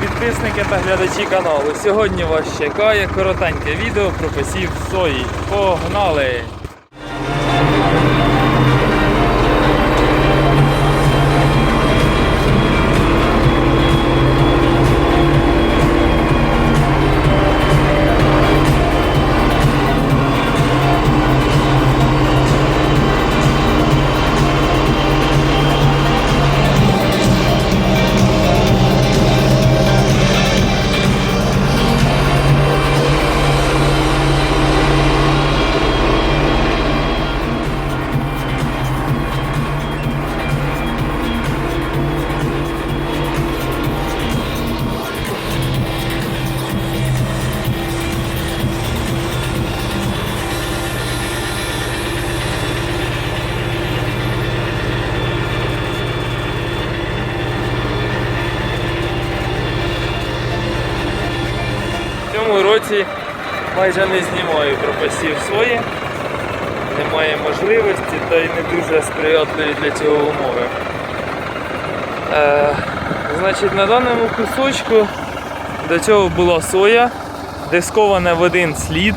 підписники та глядачі каналу. Сьогодні вас чекає коротеньке відео про посів сої. Погнали! Майже не знімаю про посів сої. Немає можливості та й не дуже сприятливі для цього умови. Е, значить, на даному кусочку до цього була соя, дискована в один слід,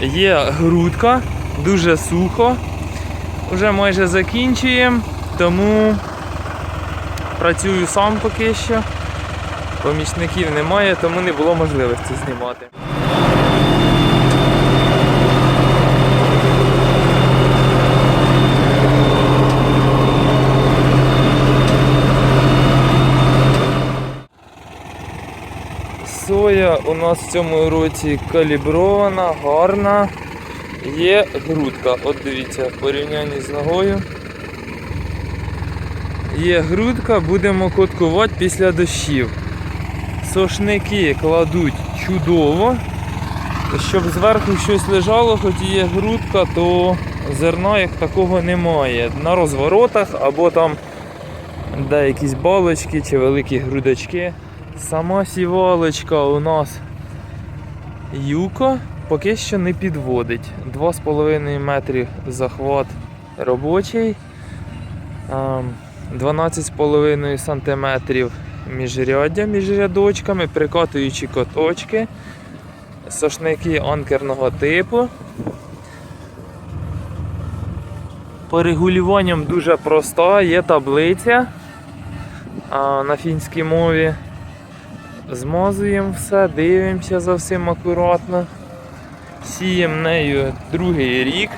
є грудка, дуже сухо. Вже майже закінчуємо, тому працюю сам поки що. Помічників немає, тому не було можливості знімати. Соя у нас в цьому році калібрована, гарна. Є грудка. От дивіться, в порівнянні з ногою. Є грудка, будемо коткувати після дощів. Сошники кладуть чудово. Щоб зверху щось лежало, хоч є грудка, то зерна як такого немає. На розворотах або там де якісь балочки чи великі грудочки. Сама сівалочка у нас юко поки що не підводить. 2,5 метри захват робочий. 12,5 см міжряддя між рядочками, прикатуючі коточки, сошники анкерного типу. По регулюванням дуже проста, є таблиця на фінській мові. Змазуємо все, дивимося за всім акуратно. Сіємо нею другий рік,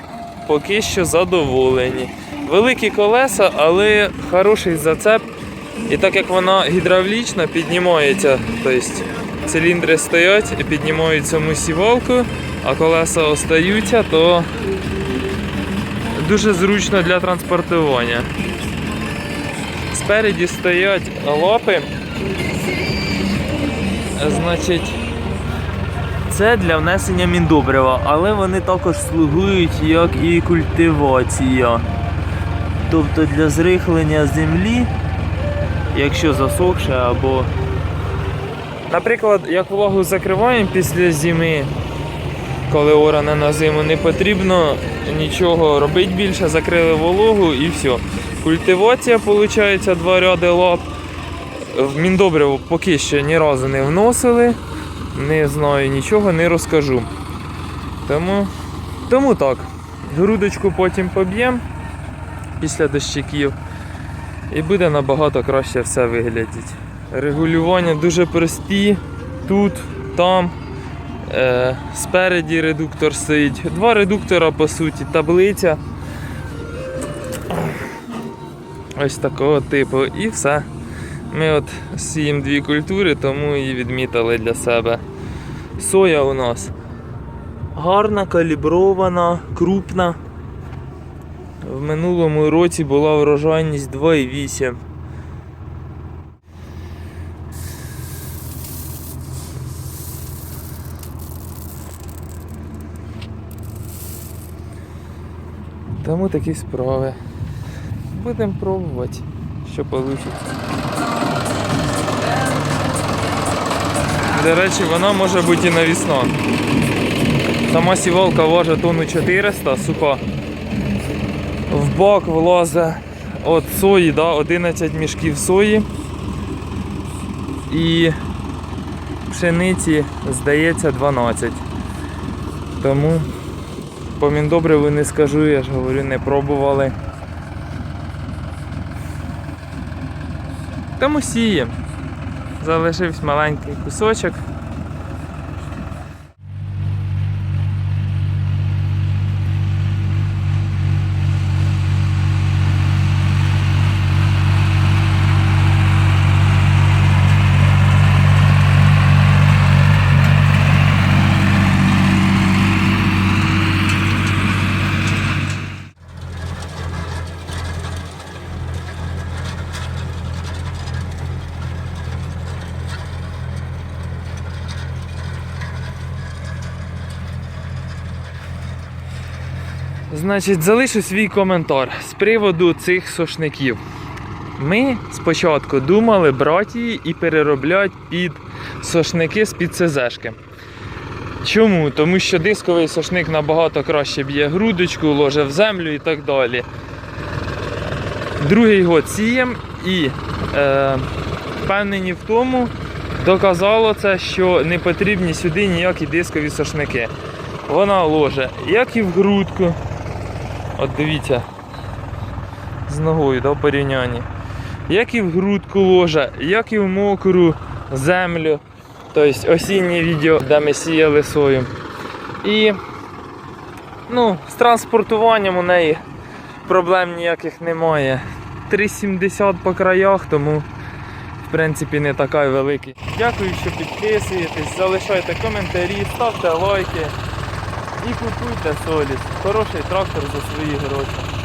поки що задоволені. Великі колеса, але хороший зацеп. І так як вона гідравлічна, піднімається, тобто циліндри стоять і піднімають саму а колеса остаються, то дуже зручно для транспортування. Спереді стоять лапи. Значить, це для внесення міндобрива, але вони також слугують як і культивація. Тобто для зрихлення землі, якщо засохше або. Наприклад, як влагу закриваємо після зими, коли оране на зиму, не потрібно нічого робити більше, закрили вологу і все. Культивація, виходить, два ряди лап. В міндобриво поки що ні разу не вносили, не знаю нічого, не розкажу. Тому, тому так. Грудочку потім поб'ємо після дощиків і буде набагато краще все виглядати. Регулювання дуже прості. Тут, там. Е, спереді редуктор стоїть. Два редуктора, по суті, таблиця. Ось такого типу. І все. Ми от сіємо дві культури, тому і відмітили для себе. Соя у нас гарна, калібрована, крупна. В минулому році була врожайність 2,8. Тому такі справи. Будемо пробувати, що вийде. До речі, вона може бути і навісна. Сама сівалка важить тонну 400, суха. В бак влазить от сої, да, 11 мішків сої. І пшениці, здається, 12. Тому по міндобриву не скажу, я ж говорю, не пробували. Тому сіємо. Залишився маленький кусочок. Значить, залишу свій коментар з приводу цих сошників. Ми спочатку думали брати її і переробляти під сошники з-під ЦЗшки. Чому? Тому що дисковий сошник набагато краще б'є грудочку, ложе в землю і так далі. Другий год сієм і е, впевнені в тому, доказало це, що не потрібні сюди ніякі дискові сошники. Вона ложе як і в грудку. От дивіться. З ногою, да, в порівнянні. Як і в грудку ложа, як і в мокру землю. Тобто осіннє відео, де ми сіяли сою. І ну, з транспортуванням у неї проблем ніяких немає. 3,70 по краях, тому в принципі не така й великий. Дякую, що підписуєтесь, залишайте коментарі, ставте лайки і купуйте соліс. Хороший трактор за свої гроші.